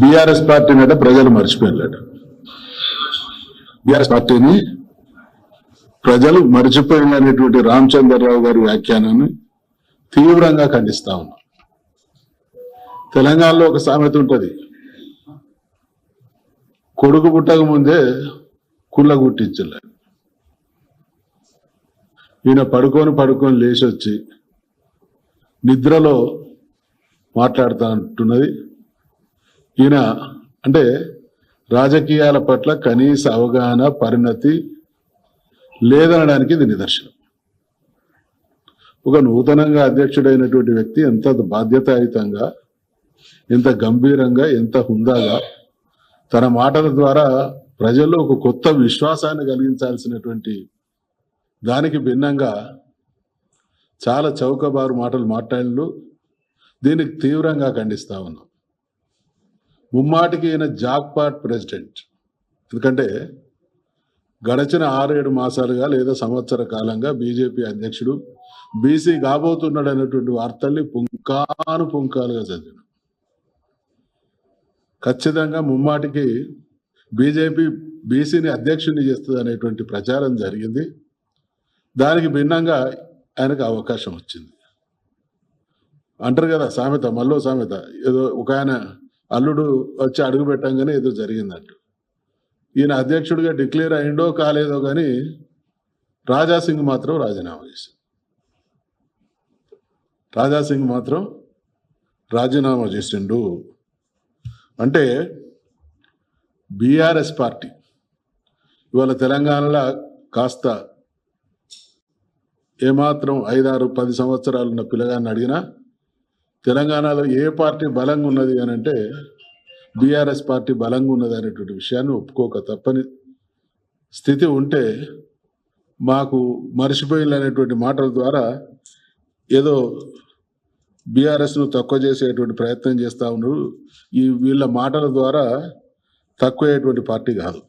BRS పార్టీని అంటే ప్రజలు మర్చిపోయారు బీఆర్ఎస్ పార్టీని ప్రజలు మర్చిపోయినటువంటి రామచంద్రరావు గారి వ్యాఖ్యానాన్ని తీవ్రంగా ఖండిస్తా ఉన్నాం. తెలంగాణలో ఒక సామెత ఉంటుంది. కొడుకు పుట్టక ముందే కుళ్ళ గుట్టించలే. ఈయన పడుకొని పడుకొని లేచి వచ్చి నిద్రలో మాట్లాడుతా అంటున్నది ఈయన అంటే రాజకీయాల పట్ల కనీస అవగాహన పరిణతి లేదనడానికి ఇది నిదర్శనం. ఒక నూతనంగా అధ్యక్షుడైనటువంటి వ్యక్తి ఎంత బాధ్యతాయుతంగా ఎంత గంభీరంగా ఎంత హుందాగా తన మాటల ద్వారా ప్రజల్లో ఒక కొత్త విశ్వాసాన్ని కలిగించాల్సినటువంటి దానికి భిన్నంగా చాలా చౌకబారు మాటలు మాట్లాడలు దీనికి తీవ్రంగా ఖండిస్తా ఉన్నాం. ముమ్మాటికి ఈయన జాక్పాట్ ప్రెసిడెంట్. ఎందుకంటే గడచిన ఆరేడు మాసాలుగా లేదా సంవత్సర కాలంగా బీజేపీ అధ్యక్షుడు బీసీ కాబోతున్నాడు అనేటువంటి వార్తల్ని పుంకాను పుంకాలుగా చదివిన ఖచ్చితంగా ముమ్మాటికి బీజేపీ బీసీని అధ్యక్షుడిని చేస్తుంది అనేటువంటి ప్రచారం జరిగింది. దానికి భిన్నంగా ఆయనకు అవకాశం వచ్చింది. అంటారు కదా సామెత మల్లో సామెత ఏదో ఒక ఆయన అల్లుడు వచ్చి అడుగు పెట్టంగానే ఏదో జరిగిందంట. ఈయన అధ్యక్షుడిగా డిక్లేర్ అయిండో కాలేదో కానీ రాజాసింగ్ మాత్రం రాజీనామా చేసింది. రాజాసింగ్ మాత్రం రాజీనామా చేసిండు. అంటే బీఆర్ఎస్ పార్టీ ఇవాళ తెలంగాణలో కాస్త ఏమాత్రం ఐదారు పది సంవత్సరాలు ఉన్న పిల్లగాన్ని అడిగినా తెలంగాణలో ఏ పార్టీ బలంగా ఉన్నది అని అంటే బీఆర్ఎస్ పార్టీ బలంగా ఉన్నది అనేటువంటి విషయాన్ని ఒప్పుకోక తప్పని స్థితి ఉంటే మాకు మర్చిపోయిన అనేటువంటి మాటల ద్వారా ఏదో బీఆర్ఎస్ను తక్కువ చేసేటువంటి ప్రయత్నం చేస్తూ ఉన్నారు. ఈ వీళ్ళ మాటల ద్వారా తక్కువయ్యేటువంటి పార్టీ కాదు.